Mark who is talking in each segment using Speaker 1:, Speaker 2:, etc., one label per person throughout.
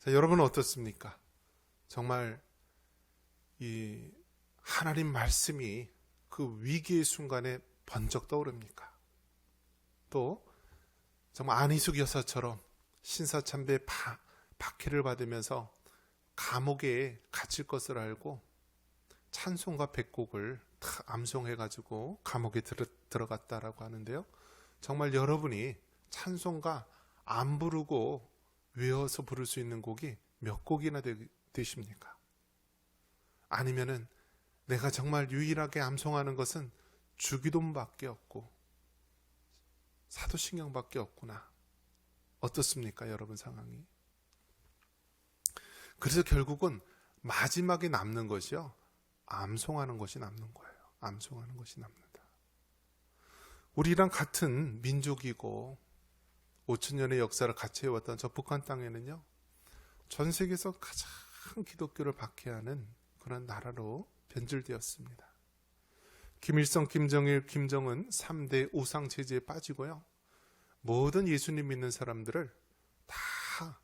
Speaker 1: 자, 여러분은 어떻습니까? 정말 이 하나님 말씀이 그 위기의 순간에 번쩍 떠오릅니까? 또 정말 안희숙 여사처럼 신사참배 바, 박해를 받으면서 감옥에 갇힐 것을 알고 찬송가 백곡을 다 암송해가지고 감옥에 들, 들어갔다라고 하는데요. 정말 여러분이 찬송가 안 부르고 외워서 부를 수 있는 곡이 몇 곡이나 되, 되십니까? 아니면은 내가 정말 유일하게 암송하는 것은 주기도문밖에 없고 사도신경밖에 없구나. 어떻습니까, 여러분 상황이? 그래서 결국은 마지막에 남는 것이요. 암송하는 것이 남는 거예요. 암송하는 것이 남는다. 우리랑 같은 민족이고 5천 년의 역사를 같이 해왔던 저 북한 땅에는요. 전 세계에서 가장 기독교를 박해하는 그런 나라로 변질되었습니다. 김일성, 김정일, 김정은 3대 우상 체제에 빠지고요. 모든 예수님 믿는 사람들을 다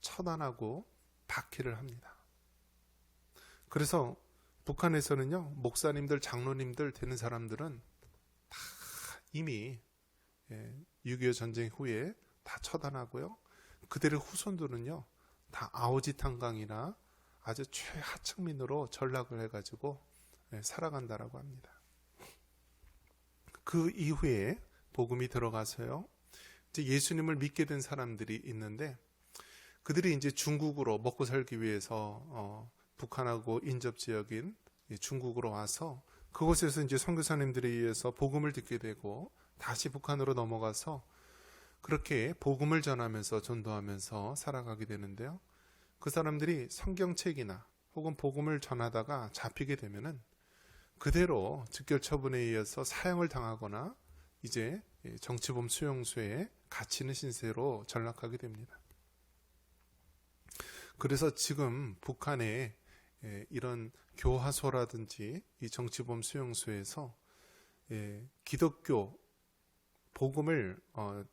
Speaker 1: 처단하고 박해를 합니다. 그래서 북한에서는요, 목사님들, 장로님들 되는 사람들은 다 이미 6.25 전쟁 후에 다 처단하고요. 그들의 후손들은요, 다 아오지 탄강이나 아주 최하층민으로 전락을 해가지고 살아간다라고 합니다. 그 이후에 복음이 들어가서요, 이제 예수님을 믿게 된 사람들이 있는데 그들이 이제 중국으로 먹고 살기 위해서 어, 북한하고 인접 지역인 중국으로 와서 그곳에서 이제 선교사님들에 의해서 복음을 듣게 되고 다시 북한으로 넘어가서 그렇게 복음을 전하면서 전도하면서 살아가게 되는데요. 그 사람들이 성경책이나 혹은 복음을 전하다가 잡히게 되면은 그대로 즉결 처분에 의해서 사형을 당하거나 이제 정치범 수용소에 갇히는 신세로 전락하게 됩니다. 그래서 지금 북한에 이런 교화소라든지 이 정치범 수용소에서 기독교 복음을 어,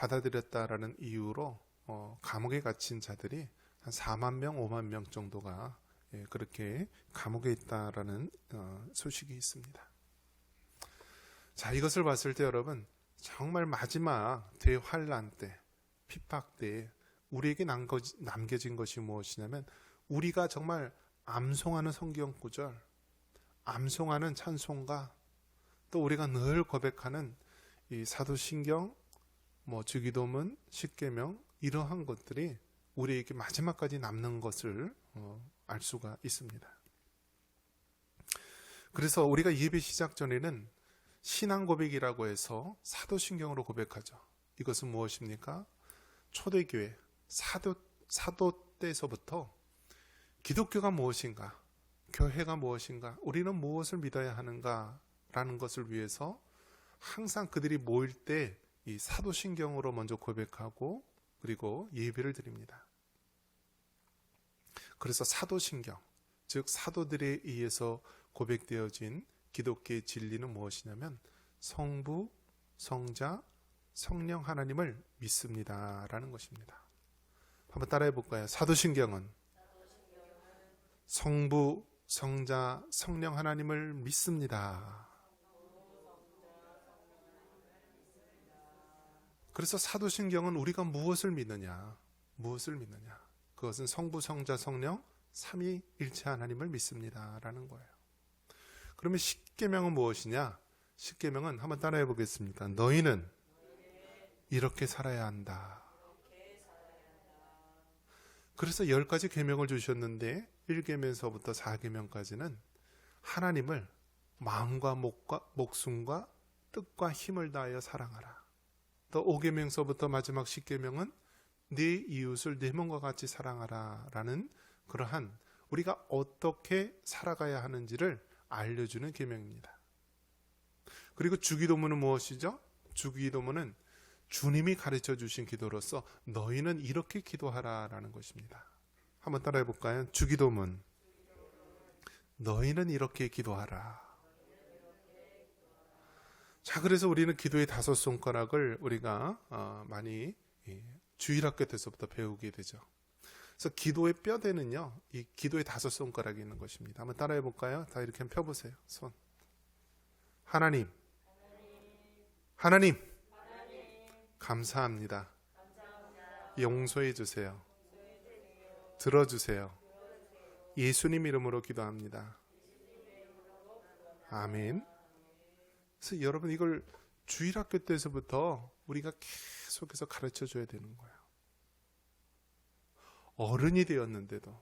Speaker 1: 받아들였다라는 이유로 어, 감옥에 갇힌 자들이 한 4만 명, 5만 명 정도가 그렇게 감옥에 있다라는 어, 소식이 있습니다. 자, 이것을 봤을 때 여러분 정말 마지막 대환란 때, 핍박 때 우리에게 남겨진 것이 무엇이냐면 우리가 정말 암송하는 성경 구절, 암송하는 찬송가, 또 우리가 늘 고백하는 이 사도신경, 뭐 주기도문, 십계명 이러한 것들이 우리에게 마지막까지 남는 것을 어, 알 수가 있습니다. 그래서 우리가 예배 시작 전에는 신앙 고백이라고 해서 사도신경으로 고백하죠. 이것은 무엇입니까? 초대교회 사도 사도 때에서부터 기독교가 무엇인가, 교회가 무엇인가, 우리는 무엇을 믿어야 하는가라는 것을 위해서 항상 그들이 모일 때 이 사도신경으로 먼저 고백하고 그리고 예배를 드립니다. 그래서 사도신경, 즉 사도들에 의해서 고백되어진 기독교의 진리는 무엇이냐면 성부, 성자, 성령 하나님을 믿습니다라는 것입니다. 한번 따라해 볼까요? 사도신경은 성부, 성자, 성령 하나님을 믿습니다. 그래서 사도신경은 우리가 무엇을 믿느냐? 무엇을 믿느냐? 그것은 성부, 성자, 성령 삼위 일체 하나님을 믿습니다라는 거예요. 그러면 십계명은 무엇이냐? 십계명은 한번 따라해 보겠습니다. 너희는 이렇게 살아야 한다. 그래서 열 가지 계명을 주셨는데 1계명서부터 4계명까지는 하나님을 마음과 목과 목숨과 뜻과 힘을 다하여 사랑하라. 또 5계명서부터 마지막 10계명은 네 이웃을 내 몸과 같이 사랑하라라는 그러한 우리가 어떻게 살아가야 하는지를 알려주는 계명입니다. 그리고 주기도문은 무엇이죠? 주기도문은 주님이 가르쳐 주신 기도로서 너희는 이렇게 기도하라라는 것입니다. 한번 따라해 볼까요? 주기도문. 너희는 이렇게 기도하라. 자, 그래서 우리는 기도의 다섯 손가락을 우리가 어, 많이 예, 주일학교 때서부터 배우게 되죠. 그래서 기도의 뼈대는요, 이 기도의 다섯 손가락이 있는 것입니다. 한번 따라해 볼까요? 다 이렇게 한번 펴보세요. 손. 하나님. 하나님. 감사합니다. 용서해 주세요. 들어주세요. 예수님 이름으로 기도합니다. 아멘. 그래서 여러분 이걸 주일학교 때서부터 우리가 계속해서 가르쳐 줘야 되는 거예요. 어른이 되었는데도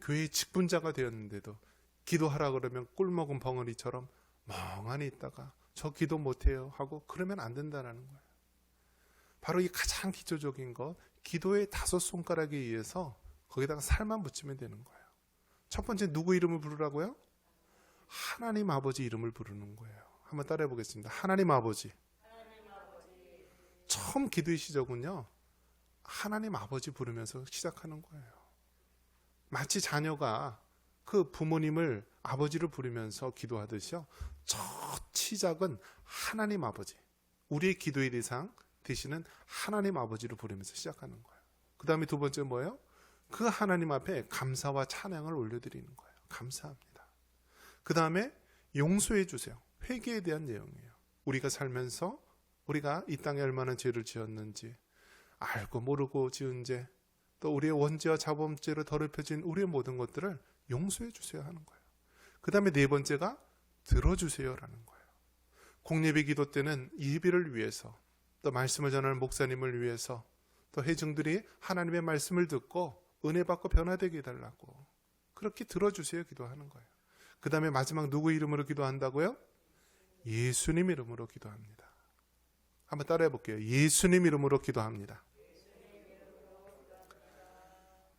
Speaker 1: 교회 직분자가 되었는데도 기도하라 그러면 꿀 먹은 벙어리처럼 멍하니 있다가 저 기도 못해요 하고 그러면 안 된다라는 거예요. 바로 이 가장 기초적인 것 기도의 다섯 손가락에 의해서 거기다가 살만 붙이면 되는 거예요. 첫 번째 누구 이름을 부르라고요? 하나님 아버지 이름을 부르는 거예요. 한번 따라해 보겠습니다. 하나님 아버지. 처음 기도의 시작은요. 하나님 아버지 부르면서 시작하는 거예요. 마치 자녀가 그 부모님을 아버지를 부르면서 기도하듯이요. 첫 시작은 하나님 아버지. 우리의 기도의 대상 되시는 하나님 아버지를 부르면서 시작하는 거예요. 그 다음에 두 번째 뭐예요? 그 하나님 앞에 감사와 찬양을 올려드리는 거예요. 감사합니다. 그 다음에 용서해 주세요. 회개에 대한 내용이에요. 우리가 살면서 우리가 이 땅에 얼마나 죄를 지었는지 알고 모르고 지은 죄, 또 우리의 원죄와 자범죄로 더럽혀진 우리의 모든 것들을 용서해 주세요 하는 거예요. 그 다음에 네 번째가 들어주세요라는 거예요. 공예배 기도 때는 예배를 위해서 또 말씀을 전하는 목사님을 위해서 또 회중들이 하나님의 말씀을 듣고 은혜 받고 변화되게 해달라고 그렇게 들어주세요 기도하는 거예요. 그 다음에 마지막 누구 이름으로 기도한다고요? 예수님 이름으로 기도합니다. 한번 따라해 볼게요. 예수님 이름으로 기도합니다.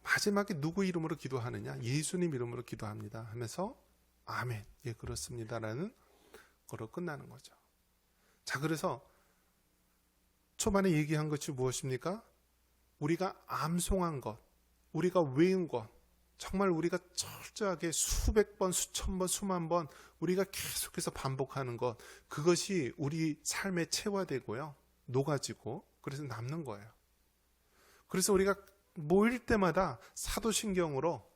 Speaker 1: 마지막에 누구 이름으로 기도하느냐? 예수님 이름으로 기도합니다. 하면서 아멘. 예, 그렇습니다라는 거로 끝나는 거죠. 자, 그래서 초반에 얘기한 것이 무엇입니까? 우리가 암송한 것, 우리가 외운 것, 정말 우리가 철저하게 수백 번, 수천 번, 수만 번 우리가 계속해서 반복하는 것, 그것이 우리 삶에 체화되고요. 녹아지고, 그래서 남는 거예요. 그래서 우리가 모일 때마다 사도신경으로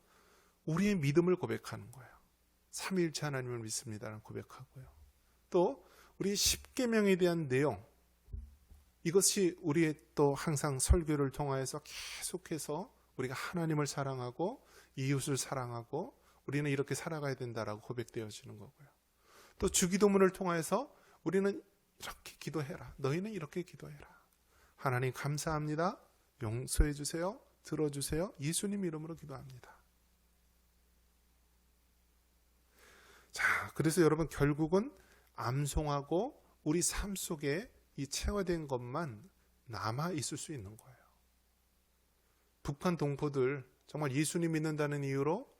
Speaker 1: 우리의 믿음을 고백하는 거예요. 삼위일체 하나님을 믿습니다라는 고백하고요. 또 우리 십계명에 대한 내용 이것이 우리의 또 항상 설교를 통하여서 계속해서 우리가 하나님을 사랑하고 이웃을 사랑하고 우리는 이렇게 살아가야 된다라고 고백되어지는 거고요. 또 주기도문을 통하여서 우리는 이렇게 기도해라. 너희는 이렇게 기도해라. 하나님 감사합니다. 용서해 주세요. 들어주세요. 예수님 이름으로 기도합니다. 자, 그래서 여러분 결국은 암송하고 우리 삶 속에 이 체화된 것만 남아 있을 수 있는 거예요. 북한 동포들 정말 예수님 믿는다는 이유로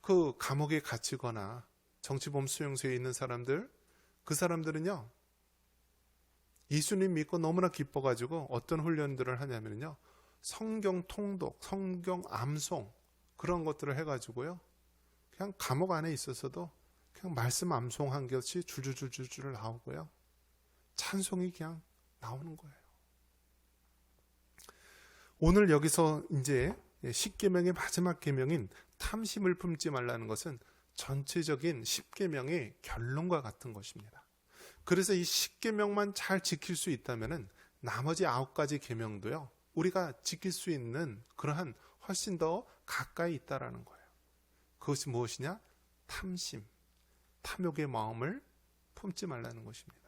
Speaker 1: 그 감옥에 갇히거나 정치범 수용소에 있는 사람들 그 사람들은요 예수님 믿고 너무나 기뻐가지고 어떤 훈련들을 하냐면요 성경 통독, 성경 암송 그런 것들을 해가지고요 그냥 감옥 안에 있어서도 그냥 말씀 암송 한 것이 줄줄줄줄줄 나오고요 찬송이 그냥 나오는 거예요. 오늘 여기서 이제 십계명의 마지막 계명인 탐심을 품지 말라는 것은 전체적인 십계명의 결론과 같은 것입니다. 그래서 이 십계명만 잘 지킬 수 있다면은 나머지 아홉 가지 계명도요. 우리가 지킬 수 있는 그러한 훨씬 더 가까이 있다라는 거예요. 그것이 무엇이냐? 탐심, 탐욕의 마음을 품지 말라는 것입니다.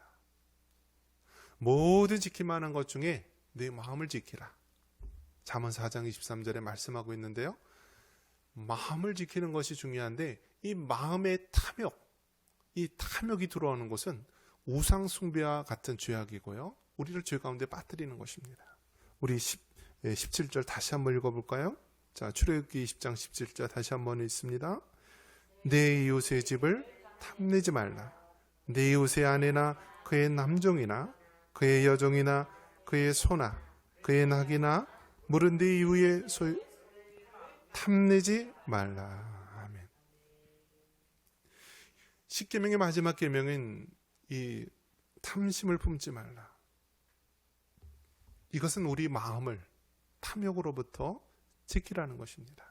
Speaker 1: 모든 지킬 만한 것 중에 내 마음을 지키라. 잠언 4장 23절에 말씀하고 있는데요. 마음을 지키는 것이 중요한데 이 마음의 탐욕, 이 탐욕이 들어오는 것은 우상 숭배와 같은 죄악이고요. 우리를 죄 가운데 빠뜨리는 것입니다. 우리 10, 17절 다시 한번 읽어볼까요? 자, 출애굽기 20장 17절 다시 한번 읽습니다. 내 이웃의 집을 탐내지 말라. 내 이웃의 아내나 그의 남종이나 그의 여종이나 그의 소나 그의 낙이나 물은 네 이후에 소유 탐내지 말라. 아멘. 십계명의 마지막 계명은 이 탐심을 품지 말라. 이것은 우리 마음을 탐욕으로부터 지키라는 것입니다.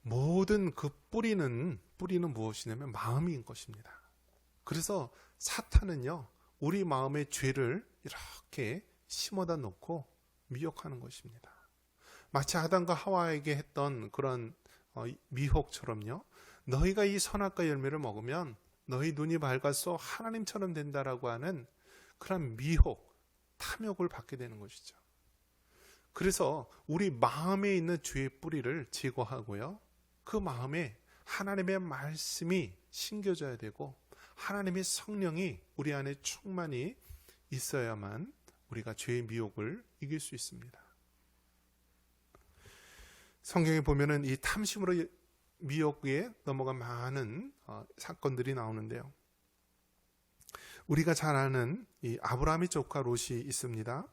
Speaker 1: 모든 그 뿌리는 뿌리는 무엇이냐면 마음인 것입니다. 그래서 사탄은요 우리 마음의 죄를 이렇게 심어다 놓고 미혹하는 것입니다. 마치 아담과 하와에게 했던 그런 어, 미혹처럼요. 너희가 이 선악과 열매를 먹으면 너희 눈이 밝아서 하나님처럼 된다라고 하는 그런 미혹, 탐욕을 받게 되는 것이죠. 그래서 우리 마음에 있는 죄의 뿌리를 제거하고요. 그 마음에 하나님의 말씀이 심겨져야 되고 하나님의 성령이 우리 안에 충만히 있어야만 우리가 죄의 미혹을 이길 수 있습니다. 성경에 보면은 이 탐심으로 미혹에 넘어간 많은 어, 사건들이 나오는데요. 우리가 잘 아는 이 아브라함의 조카 롯이 있습니다.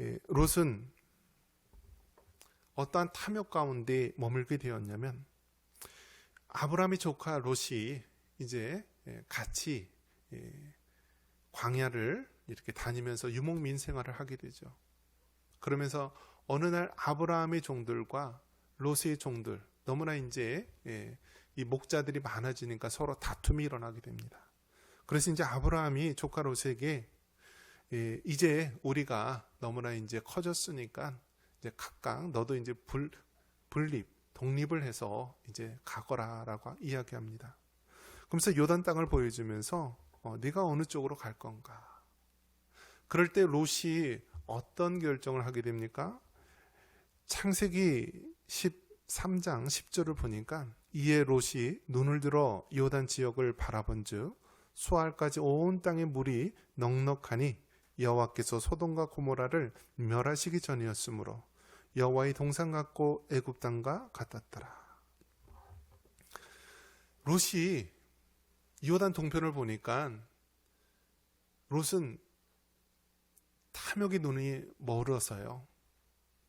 Speaker 1: 예, 롯은 어떠한 탐욕 가운데 머물게 되었냐면 아브라함의 조카 롯이 이제 예, 같이 예, 광야를 이렇게 다니면서 유목민 생활을 하게 되죠. 그러면서 어느 날 아브라함의 종들과 롯의 종들 너무나 이제 예, 이 목자들이 많아지니까 서로 다툼이 일어나게 됩니다. 그래서 이제 아브라함이 조카 롯에게 예, 이제 우리가 너무나 이제 커졌으니까 이제 각각 너도 이제 불, 분립 독립을 해서 이제 가거라라고 이야기합니다. 그러면서 요단 땅을 보여주면서 어, 네가 어느 쪽으로 갈 건가? 그럴 때 롯이 어떤 결정을 하게 됩니까? 창세기 13장 10절을 보니까 이에 롯이 눈을 들어 요단 지역을 바라본즉 수알까지 온 땅의 물이 넉넉하니 여호와께서 소돔과 고모라를 멸하시기 전이었으므로 여호와의 동상 같고 애굽 땅과 같았더라. 롯이 요단 동편을 보니까 롯은 탐욕의 눈이 멀어서요.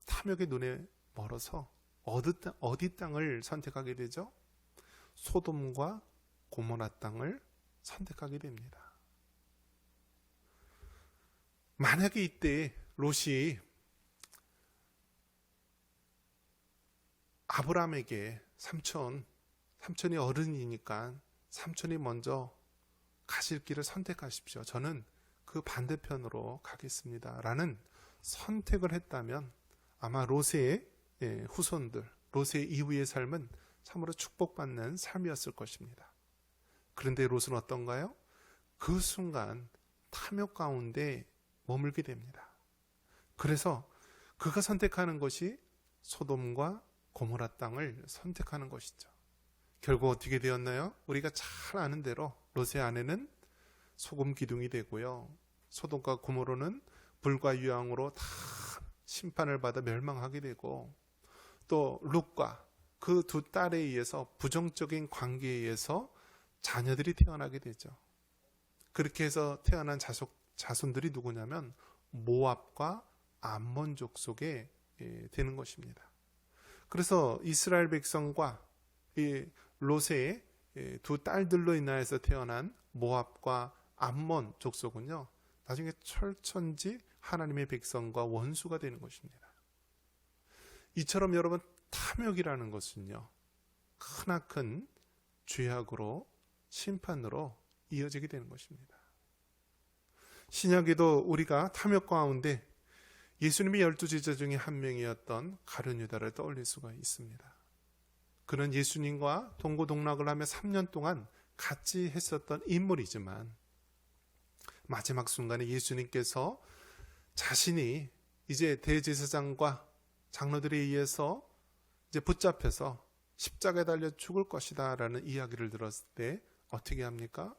Speaker 1: 탐욕의 눈에 멀어서 어디, 땅, 어디 땅을 선택하게 되죠? 소돔과 고모라 땅을 선택하게 됩니다. 만약에 이때 롯이 아브라함에게 삼촌, 삼촌이 어른이니까 삼촌이 먼저 가실 길을 선택하십시오. 저는 그 반대편으로 가겠습니다. 라는 선택을 했다면 아마 롯의 예, 후손들, 롯의 이후의 삶은 참으로 축복받는 삶이었을 것입니다. 그런데 롯은 어떤가요? 그 순간 탐욕 가운데 머물게 됩니다. 그래서 그가 선택하는 것이 소돔과 고모라 땅을 선택하는 것이죠. 결국 어떻게 되었나요? 우리가 잘 아는 대로 롯의 아내는 소금 기둥이 되고요. 소돔과 고모로는 불과 유황으로 다 심판을 받아 멸망하게 되고 또 룩과 그 두 딸에 의해서 부정적인 관계에 의해서 자녀들이 태어나게 되죠. 그렇게 해서 태어난 자속, 자손들이 누구냐면 모압과 암몬 족 속에 예, 되는 것입니다. 그래서 이스라엘 백성과 이 롯의 예, 두 딸들로 인하여서 태어난 모압과 암몬 족속은요. 나중에 철천지 하나님의 백성과 원수가 되는 것입니다. 이처럼 여러분 탐욕이라는 것은요. 크나큰 죄악으로 심판으로 이어지게 되는 것입니다. 신약에도 우리가 탐욕 가운데 예수님의 열두 제자 중에 한 명이었던 가룟 유다를 떠올릴 수가 있습니다. 그는 예수님과 동고동락을 하며 3년 동안 같이 했었던 인물이지만 마지막 순간에 예수님께서 자신이 이제 대제사장과 장로들에 의해서 이제 붙잡혀서 십자가에 달려 죽을 것이다라는 이야기를 들었을 때 어떻게 합니까?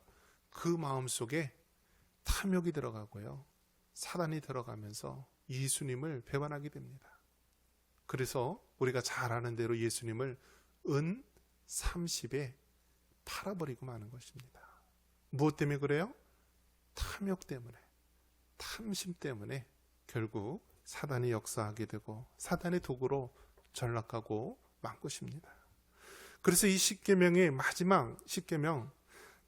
Speaker 1: 그 마음 속에 탐욕이 들어가고요. 사단이 들어가면서 예수님을 배반하게 됩니다. 그래서 우리가 잘 아는 대로 예수님을 은 30에 팔아버리고 마는 것입니다. 무엇 때문에 그래요? 탐욕 때문에, 탐심 때문에 결국 사단이 역사하게 되고 사단의 도구로 전락하고 만 것입니다. 그래서 이 십계명의 마지막 십계명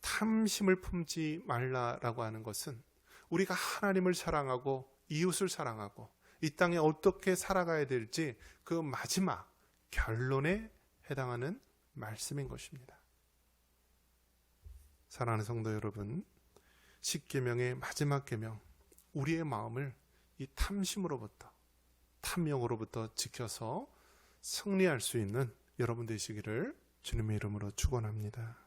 Speaker 1: 탐심을 품지 말라라고 하는 것은 우리가 하나님을 사랑하고 이웃을 사랑하고 이 땅에 어떻게 살아가야 될지 그 마지막 결론에 해당하는 말씀인 것입니다. 사랑하는 성도 여러분, 십계명의 마지막 계명, 우리의 마음을 이 탐심으로부터 탐욕으로부터 지켜서 승리할 수 있는 여러분 되시기를 주님의 이름으로 축원합니다.